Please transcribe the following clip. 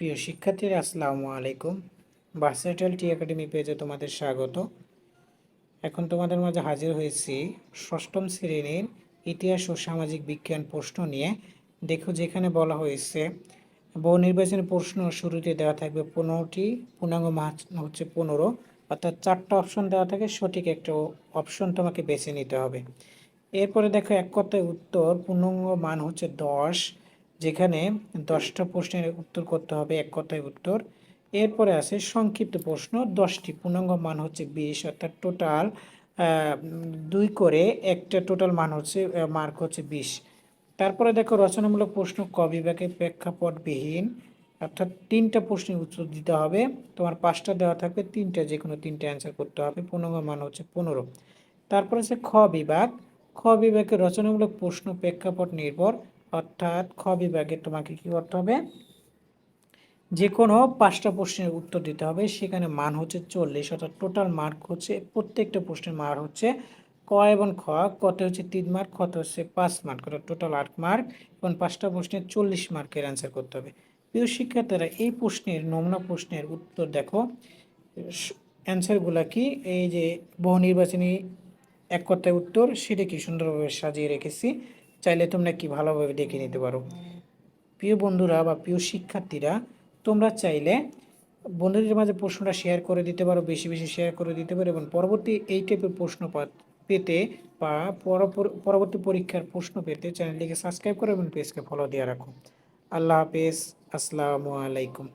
প্রিয় শিক্ষার্থীরা, আসসালামু আলাইকুম। ভার্সেটাইল টি একাডেমি পেজে তোমাদের স্বাগত। এখন তোমাদের মাঝে হাজির হয়েছি ষষ্ঠম শ্রেণির ইতিহাস ও সামাজিক বিজ্ঞান প্রশ্ন নিয়ে। দেখো যেখানে বলা হয়েছে, বহু নির্বাচনী প্রশ্ন শুরুতে দেওয়া থাকবে পনেরোটি, পূর্ণাঙ্গ মাস হচ্ছে পনেরো, অর্থাৎ চারটা অপশন দেওয়া থাকে, সঠিক একটা অপশন তোমাকে বেছে নিতে হবে। এরপরে দেখো এক কথায় উত্তর, পূর্ণাঙ্গ মান হচ্ছে দশ যেখানে দশটা প্রশ্নের উত্তর করতে হবে, এক কথায় উত্তর। এরপরে আছে সংক্ষিপ্ত প্রশ্ন, দশটি। পূর্ণাঙ্গ মান হচ্ছে বিশ, অর্থাৎ টোটাল দুই করে একটা টোটাল মান হচ্ছে মার্ক হচ্ছে বিশ। তারপরে দেখো রচনামূলক প্রশ্ন ক বিভাগে প্রেক্ষাপটবিহীন, অর্থাৎ তিনটা প্রশ্নের উত্তর দিতে হবে। তোমার পাঁচটা দেওয়া থাকবে, তিনটা যে কোনো তিনটা অ্যান্সার করতে হবে। পূর্ণাঙ্গ মান হচ্ছে পনেরো। তারপরে আছে খ বিভাগ। খ বিভাগের রচনামূলক প্রশ্ন প্রেক্ষাপট নির্ভর। অর্থাৎ খ বিভাগে তোমাকে কি করতে হবে? যে কোনো পাঁচটা প্রশ্নের উত্তর দিতে হবে। সেখানে মান হচ্ছে চল্লিশ, অর্থাৎ টোটাল মার্ক হচ্ছে, প্রত্যেকটা প্রশ্নের মার্ক হচ্ছে ক এবং খ। কত হচ্ছে তিন মার্ক কত হচ্ছে পাঁচ মার্ক অর্থাৎ টোটাল আট মার্ক এবং পাঁচটা প্রশ্নের চল্লিশ মার্কের অ্যান্সার করতে হবে। প্রিয় শিক্ষার্থীরা, এই প্রশ্নের, নমুনা প্রশ্নের উত্তর দেখো। অ্যান্সারগুলা কি? এই যে বহু নির্বাচনী এক কথায় উত্তর সেটা কি সুন্দরভাবে সাজিয়ে রেখেছি। চাইলে তোমরা কি ভালোভাবে দেখে নিতে পারো। প্রিয় বন্ধুরা বা প্রিয় শিক্ষার্থীরা, তোমরা চাইলে বন্ধুদের মাঝে প্রশ্নটা শেয়ার করে দিতে পারো, বেশি বেশি শেয়ার করে দিতে পারো এবং পরবর্তী এই টাইপের প্রশ্ন পেতে বা পরবর্তী পরীক্ষার প্রশ্ন পেতে চ্যানেলটিকে সাবস্ক্রাইব করো এবং পেজকে ফলো দিয়ে রাখো। আল্লাহ হাফেজ, আসসালামু আলাইকুম।